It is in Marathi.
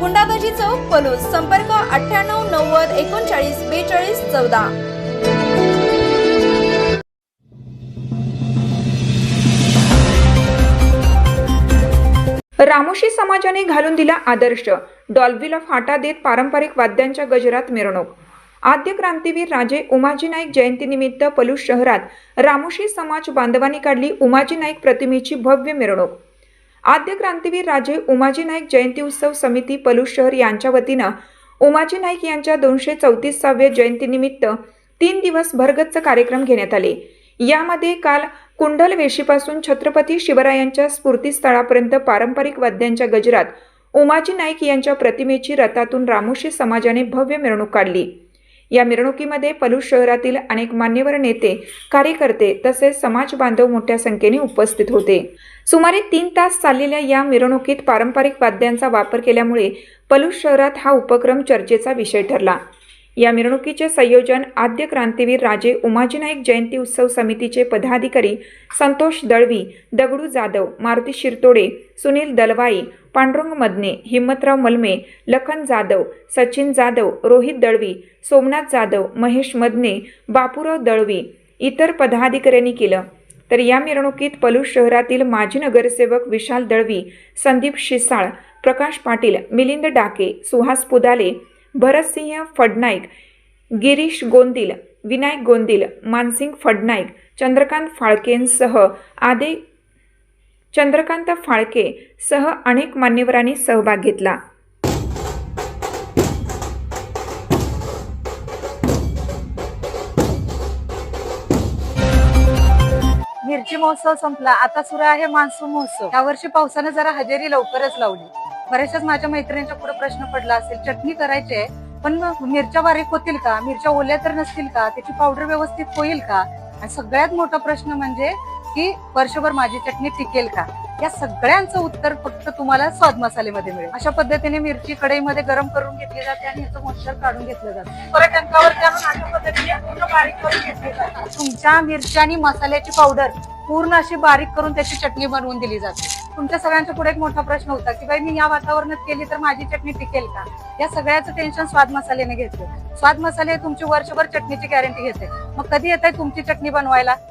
गुंडाबाजी चौक पलूस संपर्क अठ्ठ्याण्णव नव्वद एकोणचाळीस बेचाळीस चौदा. रामोशी समाजाने घालून दिला आदर्श. डॉल्बीला फाटा देत पारंपरिक वाद्यांच्या गजरात मिरवणूक. आद्य क्रांतीवीर राजे उमाजी नाईक जयंतीनिमित्त पलूस शहरात रामोशी समाज बांधवांनी काढली उमाजी नाईक प्रतिमेची भव्य मिरवणूक. आद्य क्रांतीवीर राजे उमाजी नाईक जयंती उत्सव समिती पलूस शहर यांच्या वतीनं उमाजी नाईक यांच्या दोनशे चौतीसाव्या जयंतीनिमित्त तीन दिवस भरगच्च कार्यक्रम घेण्यात आले. यामध्ये काल कुंडल वेशीपासून छत्रपती शिवरायांच्या स्फूर्तीस्थळापर्यंत पारंपरिक वाद्यांच्या गजरात उमाजी नाईक यांच्या प्रतिमेची रथातून रामोशी समाजाने भव्य मिरवणूक काढली. या मिरवणुकीमध्ये पलूस शहरातील अनेक मान्यवर नेते कार्यकर्ते तसेच समाज बांधव मोठ्या संख्येने उपस्थित होते. सुमारे तीन तास चाललेल्या या मिरवणुकीत पारंपरिक वाद्यांचा वापर केल्यामुळे पलूस शहरात हा उपक्रम चर्चेचा विषय ठरला. या मिरवणुकीचे संयोजन आद्य क्रांतीवीर राजे उमाजी नाईक जयंती उत्सव समितीचे पदाधिकारी संतोष दळवी दगडू जाधव मारुती शिरतोडे सुनील दलवाई पांडुरंग मदने हिम्मतराव मलमे लखन जाधव सचिन जाधव रोहित दळवी सोमनाथ जाधव महेश मदने बापूराव दळवी इतर पदाधिकाऱ्यांनी केलं. तर या मिरवणुकीत पलूस शहरातील माजी नगरसेवक विशाल दळवी संदीप शिसाळ प्रकाश पाटील मिलिंद डाके सुहास पुदाले भरतसिंह फडनाईक गिरीश गोंदिल विनायक गोंदिल मानसिंग फडनाईक चंद्रकांत फाळकेंसह आदे चंद्रकांत फाळके सह अनेक मान्यवरांनी सहभाग घेतला. मिरची महोत्सव संपला. आता सुरू आहे मान्सून महोत्सव. यावर्षी पावसानं जरा हजेरी लवकरच लावली. बऱ्याचशाच माझ्या मैत्रिणींच्या पुढे प्रश्न पडला असेल चटणी करायची आहे पण मिरच्या बारीक होतील का? मिरच्या ओल्या तर नसतील का? त्याची पावडर व्यवस्थित होईल का? आणि सगळ्यात मोठा प्रश्न म्हणजे की वर्षभर माझी चटणी टिकेल का? या सगळ्यांचं उत्तर फक्त तुम्हाला स्वाद मसालेमध्ये मिळेल. अशा पद्धतीने मिरची कढईमध्ये गरम करून घेतली जाते आणि याचं मॉइश्चर काढून घेतलं जातं. परत टंकावर अशा पद्धतीने पूर्ण बारीक करून घेतली जाते. तुमच्या मिरच्या आणि मसाल्याची पावडर पूर्ण अशी बारीक करून त्याची चटणी बनवून दिली जाते. तुमच्या सगळ्यांच्या पुढे एक मोठा प्रश्न होता की बाई मी या वातावरणात केली तर माझी चटणी टिकेल का? या सगळ्याचं टेन्शन स्वाद मसाल्याने घेतलं. स्वाद मसाले तुमची वर्षभर चटणीची गॅरंटी घेते. मग कधी येत तुमची चटणी बनवायला?